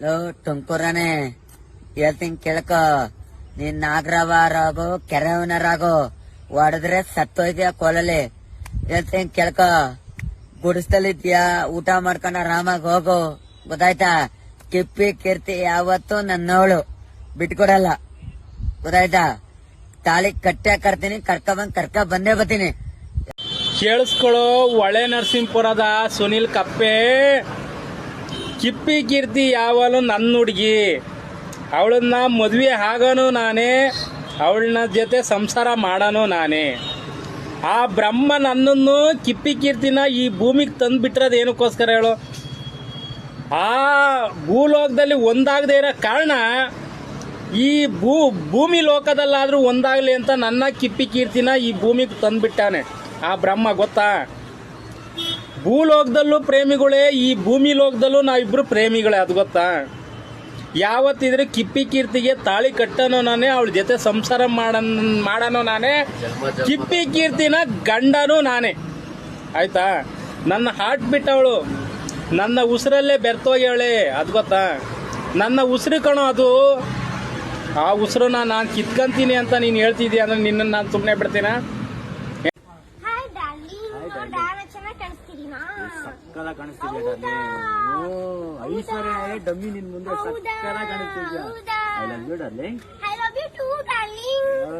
Low, ತುಮಕೂರನೆ, ಹೇಳ್ತೀನಿ ಕೇಳ್ಕೊ. ನೀನ್ ನಾಗರವಾರಾಗೋ ಕೆರೆವನರಾಗೋ, ಹೊಡೆದ್ರೆ ಸತ್ತೋಯ್ತೀಯ ಕೋಲಲ್ಲಿ. ಹೇಳ್ತೀನಿ ಕೇಳ್ಕೊ. ಗುಡಿಸ್ತಲಿದ್ಯಾ ಊಟ ಮಾಡ್ಕೊಂಡ ಆರಾಮಾಗಿ ಹೋಗು. ಗೊತ್ತಾಯ್ತಾ? ಕಿಪ್ಪಿ, ಕೀರ್ತಿ ಯಾವತ್ತು ನನ್ನವಳು ಬಿಟ್ಕೊಡಲ್ಲ. ಗೊತ್ತಾಯ್ತಾ? ತಾಳಿ ಕಟ್ಟೆ ಕರ್ತೀನಿ ಕರ್ಕ ಬಂದ್ ಕರ್ಕ ಬಂದೇ ಬರ್ತೀನಿ. ಕೇಳಿಸ್ಕೊಳ್ಳೋ ಒಳೆ ನರಸಿಂಹಪುರದ ಸುನಿಲ್ ಕಪ್ಪೆ. ಕಿಪ್ಪಿ ಕೀರ್ತಿ ಯಾವನು ನನ್ನ ಹುಡುಗಿ. ಅವಳನ್ನ ಮದುವೆ ಆಗೋನು ನಾನೇ, ಅವಳನ್ನ ಜೊತೆ ಸಂಸಾರ ಮಾಡೋನು ನಾನೇ. ಆ ಬ್ರಹ್ಮ ನನ್ನನ್ನು ಕಿಪ್ಪಿ ಕೀರ್ತಿನ ಈ ಭೂಮಿಗೆ ತಂದು ಬಿಟ್ಟಿರೋದು ಏನಕ್ಕೋಸ್ಕರ ಹೇಳು? ಆ ಭೂಲೋಕದಲ್ಲಿ ಒಂದಾಗದೇ ಇರೋ ಕಾರಣ ಈ ಭೂ, ಭೂಮಿ ಲೋಕದಲ್ಲಾದರೂ ಒಂದಾಗಲಿ ಅಂತ ನನ್ನ ಕಿಪ್ಪಿ ಕೀರ್ತಿನ ಈ ಭೂಮಿಗೆ ತಂದುಬಿಟ್ಟಾನೆ. ಆ ಬ್ರಹ್ಮ ಗೊತ್ತಾ? ಭೂಲೋಕದಲ್ಲೂ ಪ್ರೇಮಿಗಳೇ ಈ ಭೂಮಿ ಲೋಕದಲ್ಲೂ ನಾವಿಬ್ರು ಪ್ರೇಮಿಗಳೇ ಅದು ಗೊತ್ತಾ? ಯಾವತ್ತಿದ್ರೆ ಕಿಪ್ಪಿ ಕೀರ್ತಿಗೆ ತಾಳಿ ಕಟ್ಟನೋ ನಾನೇ ಅವಳ ಜೊತೆ ಸಂಸಾರ ಮಾಡನ್ ಮಾಡನೋ ನಾನೇ ಕಿಪ್ಪಿ ಕೀರ್ತಿನ ಗಂಡನೂ ನಾನೇ. ಆಯ್ತಾ? ನನ್ನ ಹಾರ್ಟ್ ಬಿಟ್ಟವಳು ನನ್ನ ಉಸಿರಲ್ಲೇ ಬೆರ್ತೋಗ್ಯವಳೆ ಅದು ಗೊತ್ತಾ? ನನ್ನ ಉಸಿರು ಕಣೋ ಅದು. ಆ ಉಸಿರನ್ನ ನಾನು ಕಿತ್ಕಂತೀನಿ ಅಂತ ನೀನು ಹೇಳ್ತಿದ್ದೀಯ ಅಂದ್ರೆ ನಿನ್ನನ್ನು ನಾನು ಸುಮ್ಮನೆ ಬಿಡ್ತೀನ? ಸಕ್ಕಲ ಕಾಣಿಸ್ತಿದ್ಯಾ ಹೌದಾ? ಡಾರ್ಲಿಂಗ್ ಓ ಐಶ್ವರ್ಯ ಡಮ್ಮಿ ನಿನ್ ಮುಂದೆ ಹೌದಾ? ಸಕ್ಕಲ ಕಾಣಿಸ್ತಿದ್ಯಾ ಹೌದಾ? I love you darling I love you too darling O